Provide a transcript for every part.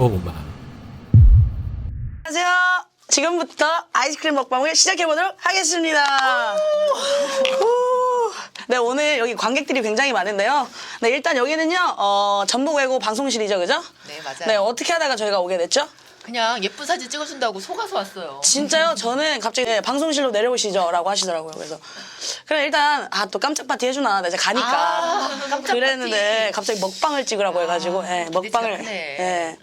달콤한 안녕하세요. 지금부터 아이스크림 먹방을 시작해보도록 하겠습니다. 후. 네, 오늘 여기 관객들이 굉장히 많은데요. 네, 일단 여기는요, 어, 전북 외고 방송실이죠, 그죠? 네, 맞아요. 네, 어떻게 하다가 저희가 오게 됐죠? 그냥 예쁜 사진 찍어준다고 속아서 왔어요. 진짜요? 저는 갑자기 네, 방송실로 내려오시죠? 라고 하시더라고요. 그래서. 그래, 일단, 아, 또 깜짝 파티 해주나. 나 이제 가니까. 아, 깜짝 그랬는데, 파티. 갑자기 먹방을 찍으라고 해가지고, 예, 먹방을. 않네. 예.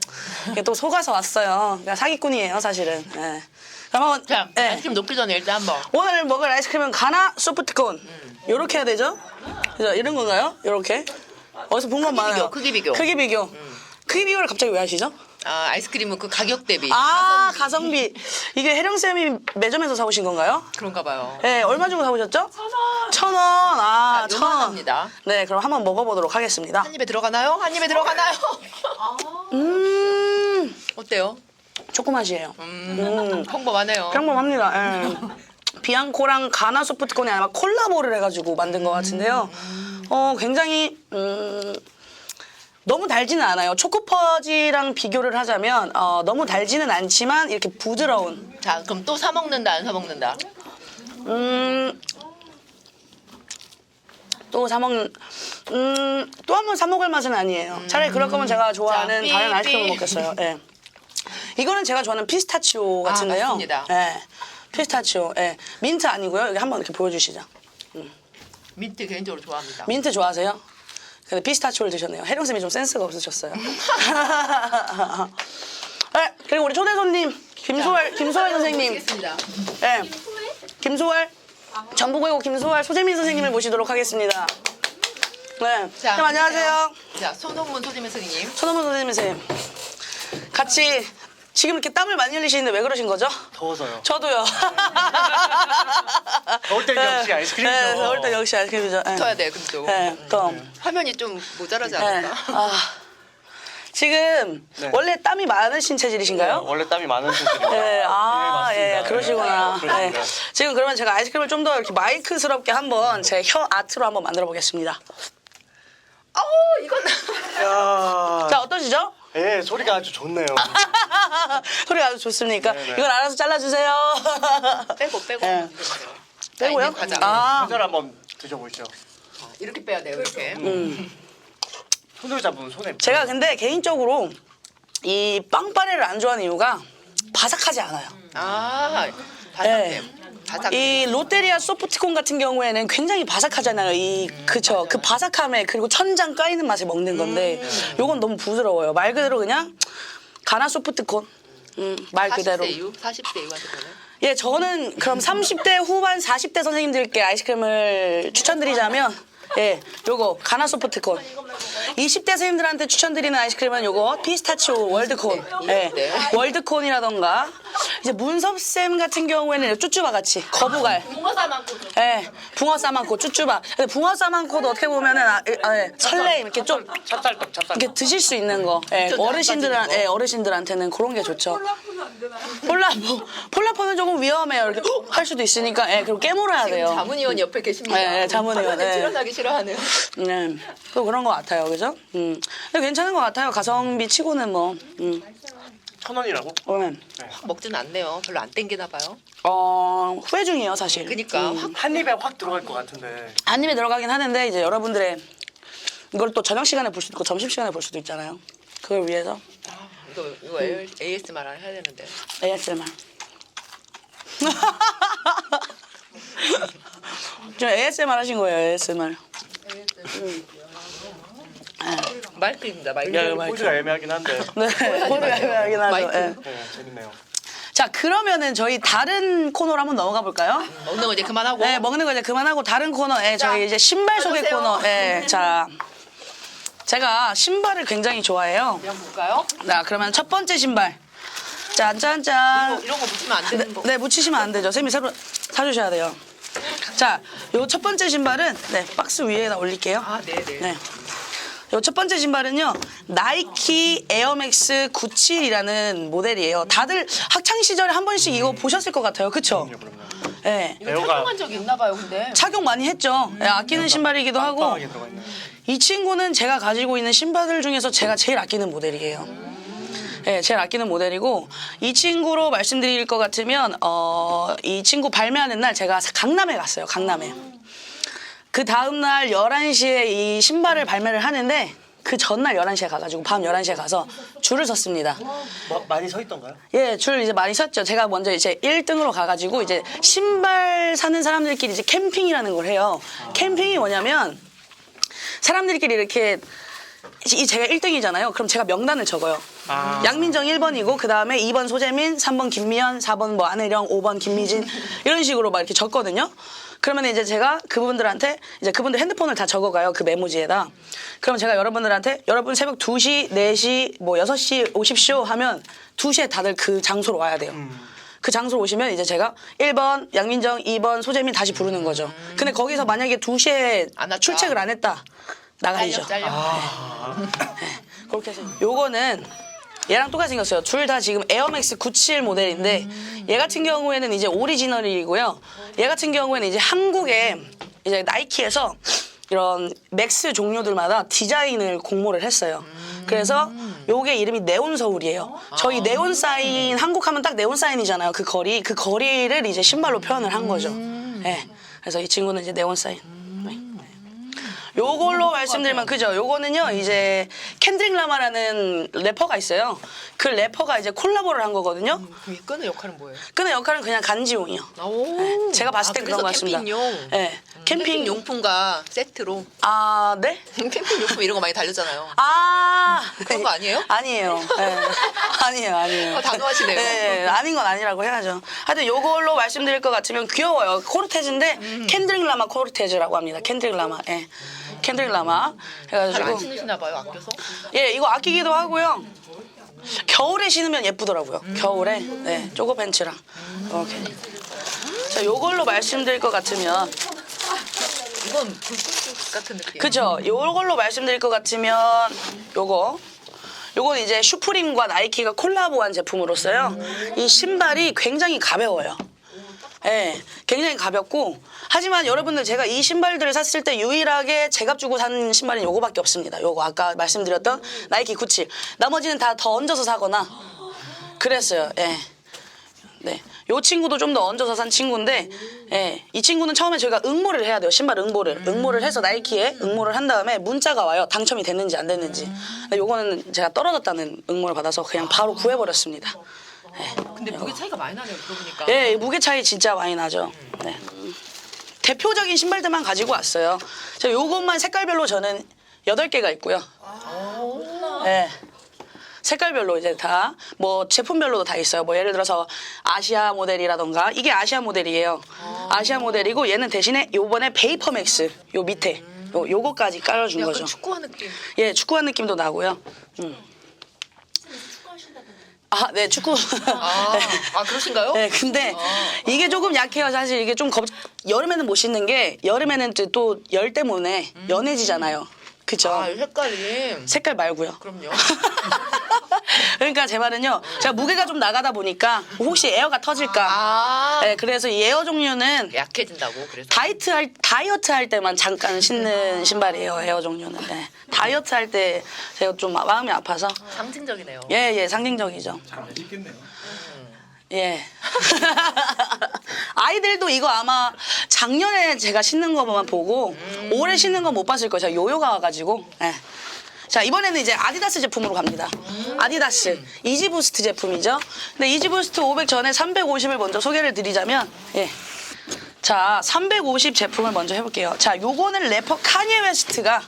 이게 또 속아서 왔어요. 그러니까 사기꾼이에요, 사실은. 예. 그럼 한번. 자, 예. 아이스크림 녹기 전에 일단 한번. 오늘 먹을 아이스크림은 가나 소프트콘. 요렇게 해야 되죠? 그죠? 이런 건가요? 요렇게? 어디서 본 건 크기 많아요. 비교, 크기 비교. 크기 비교. 크기 비교를 갑자기 왜 하시죠? 아, 아이스크림 은 그 가격 대비. 아, 가성비. 이게 혜령 쌤이 매점에서 사오신 건가요? 그런가 봐요. 네, 얼마 주고 사오셨죠? 천 원. 천 원. 아, 자, 천 원. 요만합니다. 네, 그럼 한번 먹어보도록 하겠습니다. 한 입에 들어가나요? 한 입에 들어가나요? 음, 어때요? 초코맛이에요. 음, 평범하네요. 평범합니다. 예. 비앙코랑 가나 소프트콘이 아마 콜라보를 해가지고 만든 것 같은데요. 어, 굉장히 음, 너무 달지는 않아요. 초코퍼지랑 비교를 하자면 어, 너무 달지는 않지만 이렇게 부드러운. 자, 그럼 또 사 먹는다, 안 사 먹는다? 음, 또 사먹는 음, 또 한 번 사먹을 맛은 아니에요. 차라리 그럴 거면 제가 좋아하는 자, 다른 삐, 아이스크림을 삐. 먹겠어요. 예. 이거는 제가 좋아하는 피스타치오 같은데요. 아, 맞습니다. 예. 피스타치오. 예. 민트 아니고요. 여기 한번 이렇게 보여주시죠. 민트 개인적으로 좋아합니다. 민트 좋아하세요? 근데 피스타치오를 드셨네요. 혜령쌤이 좀 센스가 없으셨어요. 네, 그리고 우리 초대 손님 김소월 김소월 선생님. 모시겠습니다. 네. 김소월 전북외고 김소월 소재민 선생님을 모시도록 하겠습니다. 네. 자, 안녕하세요. 자, 손홍문 소지민 선생님. 손호문 선생님 선생님. 같이 지금 이렇게 땀을 많이 흘리시는데 왜 그러신 거죠? 더워서요. 저도요. 더울 땐 역시 아이스크림이죠. 네, 더울 땐 역시 아이스크림이죠. 네. 붙어야 돼, 근데 또. 네, 또. 화면이 좀 모자라지 네. 않을까? 아, 지금 네. 원래 땀이 많으신 체질이신가요? 원래 땀이 많은 분들이요. 네, 아, 네, 예, 맞습니다. 그러시구나. 네, 네. 그렇습니다. 지금 그러면 제가 아이스크림을 좀 더 이렇게 마이크스럽게 한번 제 혀 아트로 한번 만들어 보겠습니다. 아우, 이건. 야, 자, 어떠시죠? 예, 소리가 아주 좋네요. 소리가 아주 좋습니까? 네, 네. 이건 알아서 잘라주세요. 빼고, 빼고. 네. 빼고요? 과자. 아, 과자를 한번 드셔보시죠. 이렇게 빼야 돼요, 이렇게. 손으로 잡으면 손에. 제가 근데 개인적으로 이 빵빠레를 안 좋아하는 이유가 바삭하지 않아요. 아, 바삭해. 네. 바삭. 이 롯데리아 소프트콘 같은 경우에는 굉장히 바삭하잖아요. 이 그쵸 그 바삭함에 그리고 천장 까이는 맛에 먹는 건데 요건 너무 부드러워요. 말 그대로 그냥 가나 소프트콘. 음, 말 그대로. 40대 이후? 40대 이후한테 보내? 예, 저는 그럼 30대 후반 40대 선생님들께 아이스크림을 추천드리자면 예, 요거 가나 소프트콘. 20대 선생님들한테 추천드리는 아이스크림은 요거 피스타치오 월드콘. 예, 네. 월드콘이라던가 이제 문섭 쌤 같은 경우에는 쭈쭈바 같이 거부갈. 붕어사 많고 예, 붕어 싸만코 쭈쭈바. 근데 붕어 싸만코도 어떻게 보면은 아, 아, 예, 설레임 이렇게 좀 찹쌀떡, 찹쌀떡. 이렇게 드실 수 있는 거. 예, 좀 어르신들한 예, 거. 어르신들한테는 그런 게 좋죠. 폴라 뭐 폴라포는 조금 위험해요. 이렇게 훅할 수도 있으니까 예, 그리고 깨물어야 돼요. 자문위원 옆에 계십니다. 네, 네, 자문위원, 네. 출연하기 싫어하는. 네, 또 그런 것 같아요, 그죠? 음, 근데 괜찮은 것 같아요. 가성비 치고는 뭐, 음, 천 원이라고? 어, 먹지는 않네요. 별로 안 땡기나 봐요. 어, 후회 중이에요, 사실. 그니까 음. 확한 입에 확 들어갈 것 같은데. 한 입에 들어가긴 하는데 이제 여러분들의 이걸 또 저녁 시간에 볼 수도 있고 점심 시간에 볼 수도 있잖아요. 그걸 위해서 이거 이거 ASMR 해야 되는데. ASMR. 좀 ASMR 하신 거예요, ASMR. 마이크입니다. 마이크. 야, 이거 마이크. 포즈가 애매하긴 한데. 네, 모두 애매하긴 하죠. 마이크. 예. 네, 재밌네요. 자, 그러면은 저희 다른 코너로 한번 넘어가 볼까요? 먹는 거 이제 그만하고. 네, 먹는 거 이제 그만하고 다른 코너에 자, 저희 이제 신발 소개 가주세요. 코너. 예, 자. 제가 신발을 굉장히 좋아해요. 그냥 볼까요? 자, 그러면 첫 번째 신발. 짠짠짠. 뭐 이런 거 묻히면 안 네, 되는 거. 네, 묻히시면 안 되죠. 쌤이 새로 사주셔야 돼요. 자, 요 첫 번째 신발은 네, 박스 위에다 올릴게요. 아, 네, 네. 네. 요 첫 번째 신발은요 나이키 에어맥스 97이라는 모델이에요. 다들 학창 시절에 한 번씩 이거 보셨을 것 같아요, 그렇죠? 네. 이거 배우가- 착용한 적이 있나 봐요, 근데. 착용 많이 했죠. 네, 아끼는 신발이기도 하고 빵빵하게 들어가 있네요. 이 친구는 제가 가지고 있는 신발들 중에서 제가 제일 아끼는 모델이에요. 예, 제일 아끼는 모델이고 이 친구로 말씀드릴 것 같으면 어, 이 친구 발매하는 날 제가 강남에 갔어요. 강남에. 그 다음 날 11시에 이 신발을 발매를 하는데 그 전날 11시에 가가지고 밤 11시에 가서 줄을 섰습니다. 뭐, 많이 서 있던가요? 예, 줄 이제 많이 섰죠. 제가 먼저 이제 1등으로 가가지고 이제 신발 사는 사람들끼리 이제 캠핑이라는 걸 해요. 캠핑이 뭐냐면 사람들끼리 이렇게 이 제가 1등이잖아요. 그럼 제가 명단을 적어요. 아. 양민정 1번이고 그 다음에 2번 소재민, 3번 김미연, 4번 뭐 안혜령, 5번 김미진 이런 식으로 막 이렇게 적거든요. 그러면 이제 제가 그분들한테 이제 그분들 핸드폰을 다 적어가요. 그 메모지에다. 그럼 제가 여러분들한테 여러분 새벽 2시, 4시, 뭐 6시 오십시오 하면 2시에 다들 그 장소로 와야 돼요. 그 장소로 오시면 이제 제가 1번 양민정, 2번 소재민 다시 부르는 거죠. 근데 거기서 만약에 2시에 안 왔다. 출첵을 안 했다. 나가리죠. 잘려 잘려. 그렇게 해서 요거는 얘랑 똑같이 생겼어요. 둘 다 지금 에어맥스 97 모델인데 얘 같은 경우에는 이제 오리지널이고요. 얘 같은 경우에는 이제 한국에 이제 나이키에서 이런 맥스 종류들마다 디자인을 공모를 했어요. 그래서 요게 이름이 네온 서울이에요. 저희 네온 사인 한국 하면 딱 네온 사인이잖아요. 그 거리 그 거리를 이제 신발로 표현을 한 거죠. 예. 그래서 이 친구는 이제 네온 사인. 네. 요걸로 말씀드리면 그죠? 요거는요 이제 캔드릭 라마라는 래퍼가 있어요. 그 래퍼가 이제 콜라보를 한 거거든요. 그럼 이 끈의 역할은 뭐예요? 근데 역할은 그냥 간지용이요. 오. 네, 제가 봤을 아, 땐 그래서 그런 것 같습니다. 캠핑용. 네, 캠핑 캠핑 용품과 세트로 아 네? 캠핑 용품 이런 거 많이 달렸잖아요. 아 그런 거 아니에요? 아니에요. 네. 아니에요, 아니에요. 어, 단호하시네요. 네, 아닌 건 아니라고 해야죠. 하여튼 요걸로 말씀드릴 것 같으면 귀여워요. 코르테즈인데 음. 캔드릭 라마 코르테즈라고 합니다. 캔드릭 라마. 예. 캔드릭 라마. 잘 해가지고 신으시나 봐요 아껴서. 예, 이거 아끼기도 하고요. 겨울에 신으면 예쁘더라고요. 겨울에. 네, 쪼고 벤츠랑. 이렇게. 자, 요걸로 말씀드릴 것 같으면 이건 불쑥 같은 느낌. 그죠? 요걸로 말씀드릴 것 같으면 요거. 요건 이제 슈프림과 나이키가 콜라보한 제품으로서요. 이 신발이 굉장히 가벼워요. 예, 굉장히 가볍고 하지만 여러분들 제가 이 신발들을 샀을 때 유일하게 제값 주고 산 신발은 요거밖에 없습니다. 요거 아까 말씀드렸던 나이키 97. 나머지는 다 더 얹어서 사거나 그랬어요. 예. 네. 요 친구도 좀 더 얹어서 산 친구인데, 예. 이 친구는 처음에 저희가 응모를 해야 돼요. 신발 응모를. 응모를 해서 나이키에 응모를 한 다음에 문자가 와요. 당첨이 됐는지 안 됐는지. 근데 요거는 제가 떨어졌다는 응모를 받아서 그냥 바로 구해버렸습니다. 근데 무게 차이가 많이 나네요 들어보니까. 예, 무게 차이 진짜 많이 나죠. 네. 대표적인 신발들만 가지고 왔어요. 저 요것만 색깔별로 저는 8개가 있고요. 네. 색깔별로 이제 다 뭐 제품별로도 다 있어요. 뭐 예를 들어서 아시아 모델이라던가 이게 아시아 모델이에요. 아시아 모델이고 얘는 대신에 요번에 베이퍼 맥스 요 밑에 요 요거까지 깔아 준 약간 거죠. 축구화 느낌. 예, 축구한 느낌도 나고요. 음. 아, 네, 축구. 아, 아 그러신가요? 네, 근데 이게 조금 약해요. 사실 이게 좀 겁, 여름에는 못 신는 게 여름에는 또 열 때문에 연해지잖아요. 그쵸? 아, 이 색깔이. 색깔 말고요. 그럼요. 그러니까 제 말은요. 제가 무게가 좀 나가다 보니까 혹시 에어가 터질까. 아. 네, 그래서 이 에어 종류는 약해진다고 그래서. 다이어트 할 다이어트 할 때만 잠깐 신는 신발이에요. 에어 종류는. 네. 다이어트 할 때 제가 좀 마음이 아파서 상징적이네요. 예, 예, 상징적이죠. 잘안 입겠네요. 예. 아이들도 이거 아마 작년에 제가 신는 거만 보고 올해 신는 건 못 봤을 거예요. 제가 요요가 와가지고. 예. 자, 이번에는 이제 아디다스 제품으로 갑니다. 아디다스. 이지부스트 제품이죠. 근데 이지부스트 500 전에 350을 먼저 소개를 드리자면, 예. 자, 350 제품을 먼저 해볼게요. 자, 요거는 래퍼 카니에 웨스트가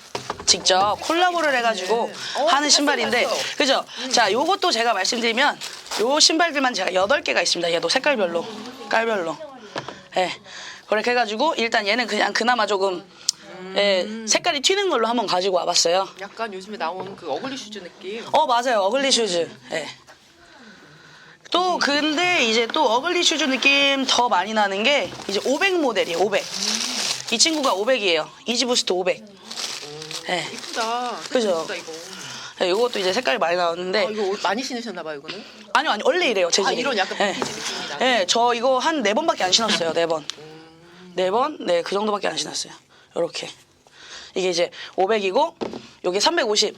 직접 콜라보를 해가지고 하는 신발인데, 봤어요. 그죠? 자, 요것도 제가 말씀드리면, 요 신발들만 제가 8개가 있습니다. 얘도 색깔별로, 깔별로. 예. 그렇게 해가지고, 일단 얘는 그냥 그나마 조금, 예, 색깔이 튀는 걸로 한번 가지고 와봤어요. 약간 요즘에 나온 그 어글리 슈즈 느낌. 어, 맞아요. 어글리 슈즈. 예. 또, 근데 이제 또 어글리 슈즈 느낌 더 많이 나는 게 이제 500 모델이에요, 500. 이 친구가 500이에요. 이지부스트 500. 예. 이쁘다. 그죠? 이쁘다 이거. 예, 이것도 이제 색깔이 많이 나왔는데. 아, 이거 올- 많이 신으셨나 봐요 이거는. 아니요, 아니, 원래 이래요, 재질이. 아 이런 약간 예. 빈티지 느낌이 나네. 예, 저 이거 한 네 번밖에 안 신었어요, 네 번. 네 번? 네, 그 정도밖에 안 신었어요. 요렇게. 이게 이제 500이고, 요게 350.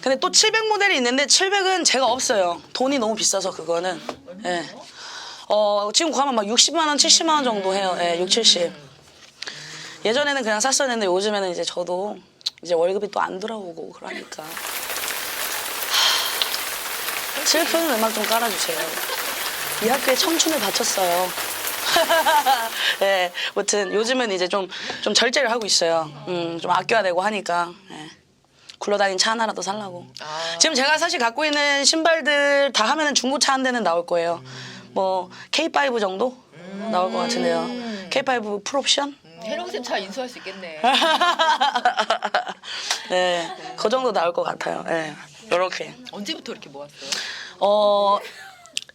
근데 또 700 모델이 있는데 700은 제가 없어요. 돈이 너무 비싸서 그거는. 예. 어, 지금 구하면 막 60만 원, 70만 원 정도 해요. 예, 6, 70. 예전에는 그냥 샀었는데 요즘에는 이제 저도 이제 월급이 또안 들어오고 그러니까. 하, 슬픈 음악 좀 깔아주세요. 이 학교에 청춘을 바쳤어요. 예, 아무튼 요즘은 이제 좀, 좀 절제를 하고 있어요. 음, 좀 아껴야 되고 하니까. 예. 굴러다니는 차 하나라도 살라고. 아. 지금 제가 사실 갖고 있는 신발들 다 하면은 중고차 한 대는 나올 거예요. 뭐 K5 정도 나올 것 같은데요. K5 풀옵션? 해롱쌤 차 인수할 수 있겠네. 네, 그 정도 나올 것 같아요. 네, 요렇게. 언제부터 이렇게 모았어요? 어,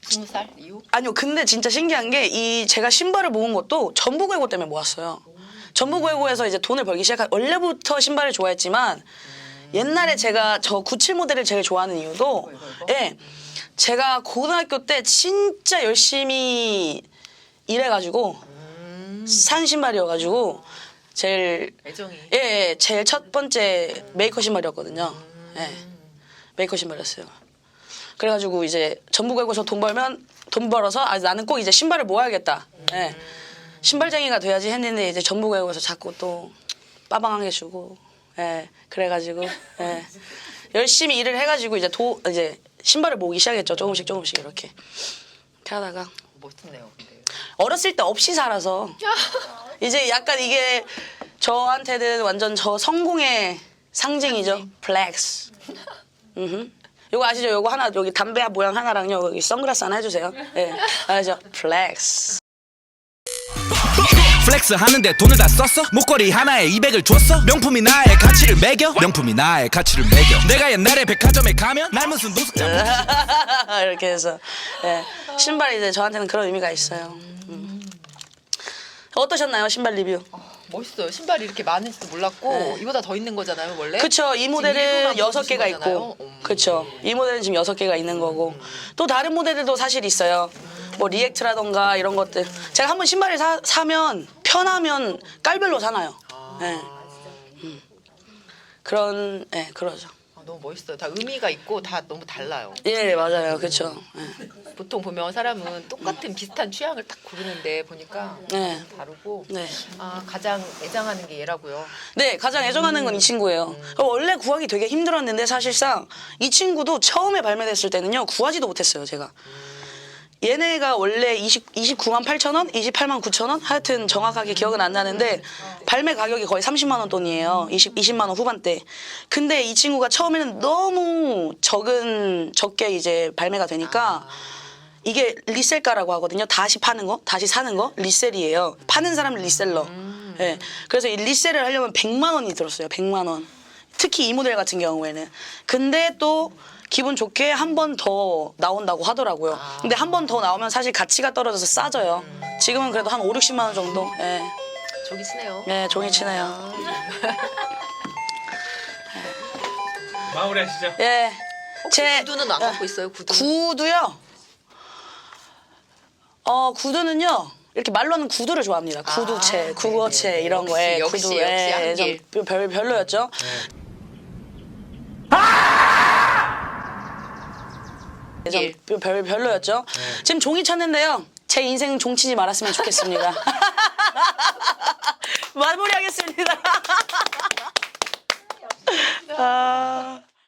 스무 살 이후? 아니요. 근데 진짜 신기한 게 이 제가 신발을 모은 것도 전북외고 때문에 모았어요. 전북외고에서 이제 돈을 벌기 시작한 원래부터 신발을 좋아했지만 옛날에 제가 저 97 모델을 제일 좋아하는 이유도 예. 제가 고등학교 때 진짜 열심히 일해가지고 산 신발이어가지고 제일 애정이. 예, 예, 제일 첫 번째 메이커 신발이었거든요. 예, 메이커 신발이었어요. 그래가지고 이제 전북외고서 돈 벌면 돈 벌어서 아 나는 꼭 이제 신발을 모아야겠다. 예, 신발쟁이가 돼야지 했는데 이제 전북외고에서 자꾸 또 빠방하게 주고, 예, 그래가지고 예, 열심히 일을 해가지고 이제 도 이제 신발을 모으기 시작했죠. 조금씩 조금씩 이렇게 이렇게 하다가 멋있네요. 근데. 어렸을 때 없이 살아서 이제 약간 이게 저한테는 완전 저 성공의 상징이죠. 플렉스. 음. 요거 아시죠? 요거 하나 여기 담배 모양 하나랑요 여기 선글라스 하나 해주세요. 예, 알죠? 플렉스. 플렉스 하는데 돈을 다 썼어? 목걸이 하나에 200을 줬어? 명품이 나의 가치를 매겨? 명품이 나의 가치를 매겨 내가 옛날에 백화점에 가면 날 무슨 노숙자 이렇게 해서 예, 신발이 이제 저한테는 그런 의미가 있어요. 음. 어떠셨나요 신발 리뷰? 멋있어요. 신발이 이렇게 많은지도 몰랐고 이보다 더 있는 거잖아요, 원래. 네. 그쵸. 이 모델은 여섯 개가. 있고. 음. 그쵸. 이 모델은 지금 여섯 개가 있는 거고. 또 다른 모델들도 사실 있어요. 뭐 리액트라던가 이런 것들. 제가 한번 신발을 사, 사면 편하면 깔별로 사놔요. 예. 음. 그런, 예, 그러죠. 아, 너무 멋있어요. 다 의미가 있고 다 너무 달라요. 예, 맞아요. 그쵸. 예. 보통 보면 사람은 똑같은 비슷한 취향을 딱 고르는데 보니까 네. 다르고 네. 아 가장 애장하는 게 얘라고요. 네, 가장 애정하는 건 이 친구예요. 원래 구하기 되게 힘들었는데 사실상 이 친구도 처음에 발매됐을 때는요 구하지도 못했어요 제가. 얘네가 원래 20, 29만 8천 원, 28만 9천 원, 하여튼 정확하게 기억은 안 나는데 발매 가격이 거의 30만 원 돈이에요. 20, 20만 원 후반대. 근데 이 친구가 처음에는 너무 적은 적게 이제 발매가 되니까 이게 리셀가라고 하거든요. 다시 파는 거, 다시 사는 거 리셀이에요. 파는 사람은 리셀러. 예. 그래서 이 리셀을 하려면 100만 원이 들었어요. 100만 원. 특히 이 모델 같은 경우에는. 근데 또 기분 좋게 한 번 더 나온다고 하더라고요. 근데 한 번 더 나오면 사실 가치가 떨어져서 싸져요. 지금은 그래도 한 5, 60만 원 정도. 예. 저기 치네요. 예, 종이 치네요. 마무리하시죠. 예. 혹시 제 구두는 안 갖고 있어요? 구두. 구두요. 어 구두는요. 이렇게 말로는 구두를 좋아합니다. 구두체, 네, 구어체 네. 이런 역시, 거에 역시, 구두. 역시 예, 한길. 좀 별, 별로였죠. 예, 좀. 별, 별로였죠. 지금 종이 쳤는데요. 제 인생 종치지 말았으면 좋겠습니다. 마무리하겠습니다. 아...